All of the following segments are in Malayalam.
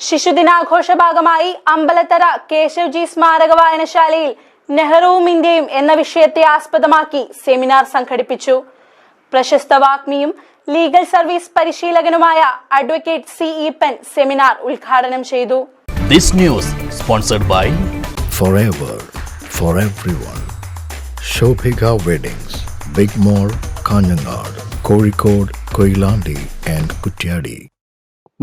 ശിശുദിനാഘോഷ ഭാഗമായി അമ്പലത്തറ കേശവ്ജി സ്മാരക വായനശാലയിൽ നെഹ്റുവും ഇന്ത്യയും എന്ന വിഷയത്തെ ആസ്പദമാക്കി സെമിനാർ സംഘടിപ്പിച്ചു പ്രശസ്ത വാഗ്മിയും ലീഗൽ സർവീസ് പരിശീലകനുമായ അഡ്വക്കേറ്റ് സി ഈപ്പൻ സെമിനാർ ഉദ്ഘാടനം ചെയ്തു This news sponsored by forever for everyone. Shobhika Weddings, big mall Kanhangad Kozhikode Koilandi and Kutyadi.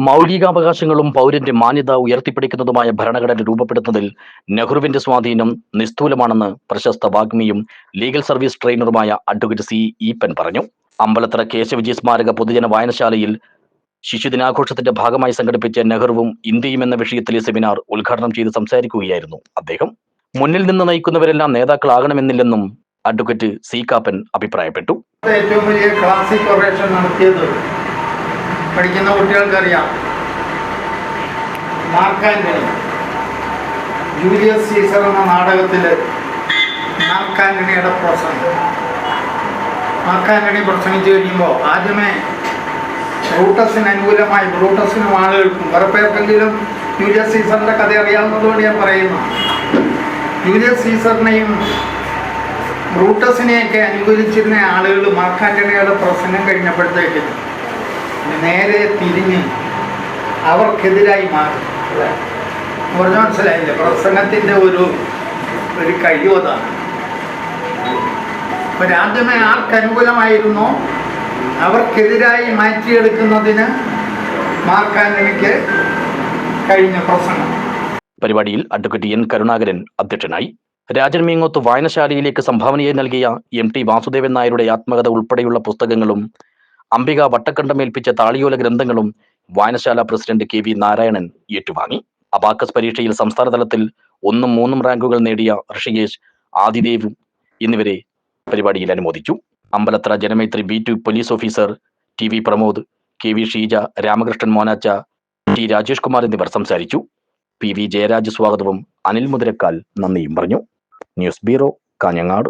മൗലികാവകാശങ്ങളും പൗരന്റെ മാന്യത ഉയർത്തിപ്പിടിക്കുന്നതുമായ ഭരണഘടന രൂപപ്പെടുത്തുന്നതിൽ നെഹ്റുവിന്റെ സ്വാധീനം നിസ്തൂലമാണെന്ന് പ്രശസ്ത വാഗ്മിയും ലീഗൽ സർവീസ് ട്രെയിനറുമായ അഡ്വക്കേറ്റ് സി ഈപ്പൻ പറഞ്ഞു. അമ്പലത്തറ കേശവജി സ്മാരക പൊതുജന വായനശാലയിൽ ശിശുദിനാഘോഷത്തിന്റെ ഭാഗമായി സംഘടിപ്പിച്ച നെഹ്റുവും ഇന്ത്യയും എന്ന വിഷയത്തിലെ സെമിനാർ ഉദ്ഘാടനം ചെയ്ത് സംസാരിക്കുകയായിരുന്നു അദ്ദേഹം. മുന്നിൽ നിന്ന് നയിക്കുന്നവരെല്ലാം നേതാക്കളാകണമെന്നില്ലെന്നും അഡ്വക്കേറ്റ് സി കാപ്പൻ അഭിപ്രായപ്പെട്ടു. ഏറ്റവും വലിയ ക്ലാസിക് നടത്തിയത് പഠിക്കുന്ന കുട്ടികൾക്കറിയാം. മാർക്ക് ആന്റണി ജൂലിയസ് സീസർ എന്ന നാടകത്തിൽ മാർക്കാൻഡണിയുടെ പ്രസംഗം മാർക്കാൻഡണി പ്രസംഗിച്ചു കഴിയുമ്പോൾ ആദ്യമേ ബ്രൂട്ടസിന് അനുകൂലമായി ബ്രൂട്ടസിനും ആളുകൾക്കും വേറെ പേർക്കെങ്കിലും ജൂലിയസ് സീസറിന്റെ കഥ അറിയാവുന്നതുകൊണ്ട് ഞാൻ പറയുന്നു. ജൂലിയസ് സീസറിനെയും ബ്രൂട്ടസിനെയൊക്കെ അനുകൂലിച്ചിരുന്ന ആളുകൾ മാർക്കാൻഡണിയുടെ പ്രസംഗം കഴിഞ്ഞപ്പോഴത്തേക്ക് നേരെ തിരിഞ്ഞ് അവർക്കെതിരായി മാറി പറഞ്ഞു മനസ്സിലായില്ലേ? പ്രസംഗത്തിന്റെ ഒരു ഒരു കഴിവതാണ് ഇപ്പൊ രാജ്യമേ ആർക്കനുകൂലമായിരുന്നോ അവർക്കെതിരായി മാറ്റിയെടുക്കുന്നതിന് മാർക്കാൻ എനിക്ക് കഴിഞ്ഞ പ്രസംഗം. പരിപാടിയിൽ അഡ്വക്കേറ്റ് എൻ കരുണാകരൻ അധ്യക്ഷനായി. രാജൻ മീങ്ങോത്ത് വായനശാലയിലേക്ക് സംഭാവനയായി നൽകിയ എം ടി വാസുദേവൻ നായരുടെ ആത്മകഥ ഉൾപ്പെടെയുള്ള പുസ്തകങ്ങളും അംബിക വട്ടക്കണ്ടമേൽപ്പിച്ച താളിയോല ഗ്രന്ഥങ്ങളും വായനശാല പ്രസിഡന്റ് കെ വി നാരായണൻ ഏറ്റുവാങ്ങി. അബാക്കസ് പരീക്ഷയിൽ സംസ്ഥാന തലത്തിൽ ഒന്നും മൂന്നും റാങ്കുകൾ നേടിയ ഋഷികേശ് ആദിദേവും എന്നിവരെ പരിപാടിയിൽ അനുമോദിച്ചു. Ambalathara Janamaithri B two police officer T V Pramod K V Sheeja Ramakrishnan Monacha T Rajesh Kumar എന്നിവർ സംസാരിച്ചു. പി വി ജയരാജ് സ്വാഗതവും അനിൽ മുതിരക്കാൽ നന്ദിയും പറഞ്ഞു. News bureau Kanhangad.